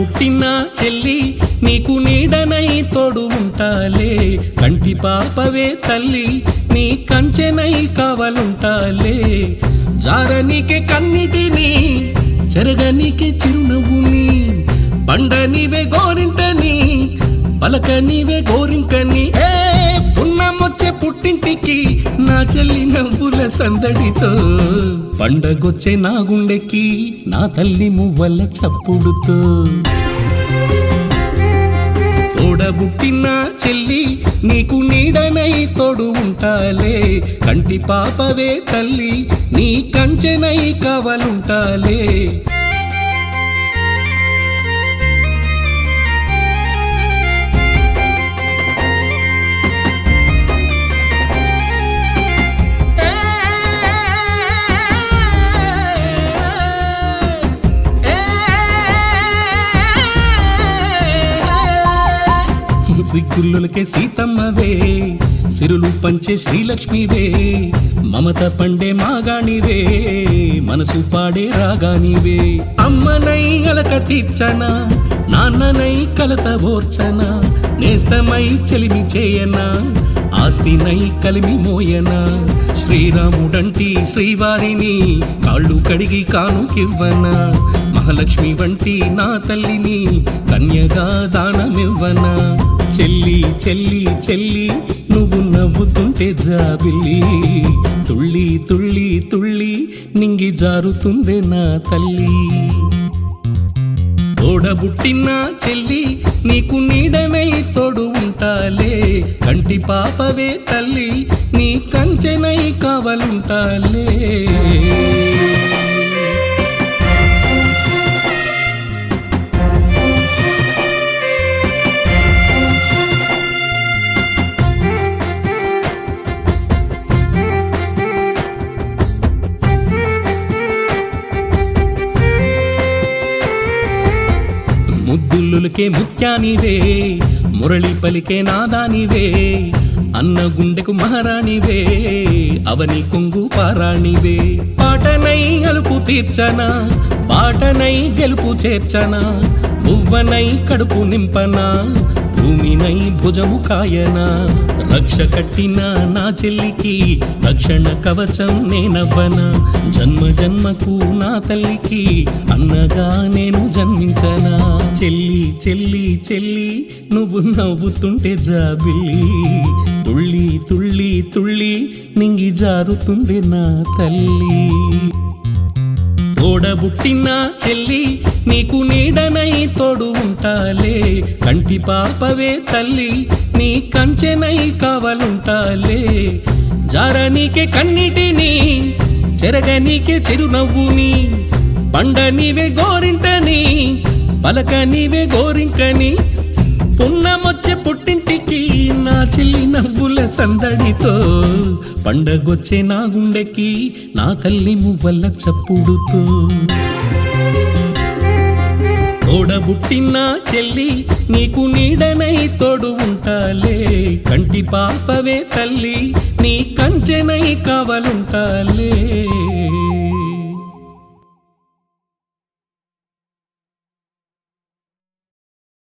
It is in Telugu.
పుట్టిన చెల్లి నీకు నీడనై తోడు ఉంటాలే. కంటి పాపవే తల్లి నీ కంచెనై కావలుంటాలే. జారనీకే కన్నిటిని చెరగనీకే చిరునవ్వుని పండ నీవే గోరింటని పలక నీవే గోరింకని ఏ పున్నమొచ్చే పుట్టింటికి నా చెల్లి నవ్వుల సందడితో. పండగొచ్చే నా గుండెకి నా తల్లి మువ్వల చప్పుడుతో. తోడబుట్టిన చెల్లి నీకు నీడనై తోడు ఉంటాలే. కంటి పాపవే తల్లి నీ కంచెనై కావలుంటాలే. సిగ్గుల్లులకే సీతమ్మవే సిరులు పంచే శ్రీలక్ష్మివే మమత పండే మాగాణివే మనసు పాడే రాగానివే అమ్మనై అలక తీర్చనా నాన్ననై కలత ఓర్చన నేస్తమై చెలిమి చేయనా ఆస్తినై కలిమి మోయనా. శ్రీరాముడంటి శ్రీవారిని కాళ్ళు కడిగి కానుకివ్వనా మహాలక్ష్మి వంటి నా తల్లిని కన్యగా దానమివ్వనా? చెల్లి చెల్లి చెల్లి నువ్వు నవ్వుతుంటే జాబిల్లి. తుళ్ళి తుళ్ళి తుళ్ళి నింగి జారుతుందే నా తల్లి. తోడబుట్టిన చెల్లి నీకు నీడనై తోడు ఉంటాలే. కంటి పాపవే తల్లి నీ కంచెనై కావలుంటాలే. ముద్దుల్లులకే ముత్యానివే మురళి పలికే నాదానివే అన్న గుండెకు మహారాణివే అవని కొంగు పారాణివే. పాటనై అలుపు తీర్చనా పాటనై గెలుపు చేర్చనా బువ్వనై కడుపు నింపనా భూమినై భుజము కాయనా రక్ష కట్టిన నా చెల్లికి రక్షణ కవచం నేనవ్వనా. జన్మ జన్మకు నా తల్లికి అన్నగా నేను జన్మించనా. చెల్లి చెల్లి చెల్లి నువ్వు నవ్వుతుంటే జాబిల్లి. తుళ్ళి తుళ్ళి తుళ్ళి నింగి జారుతుంది నా తల్లి. తోడబుట్టిన చెల్లి నీకు నీడనై తోడు ఉంటాలే. కంటి పాపవే తల్లి నీ కంచెనై కావలుంటాలే. జారనీకే కన్నిటిని చెరగనీకే చిరునవ్వుని పండ నీవే గోరింటని పలక నీవే గోరింకని పున్నమొచ్చే పుట్టింటికి నా చెల్లి నవ్వుల సందడితో పండగొచ్చే నా గుండెకి నా తల్లి మువ్వల చప్పుడుతో. తోడబుట్టిన చెల్లి నీకు నీడనై తోడు ఉంటాలే. కంటి పాపవే తల్లి నీ కంచెనై కావలుంటాలే.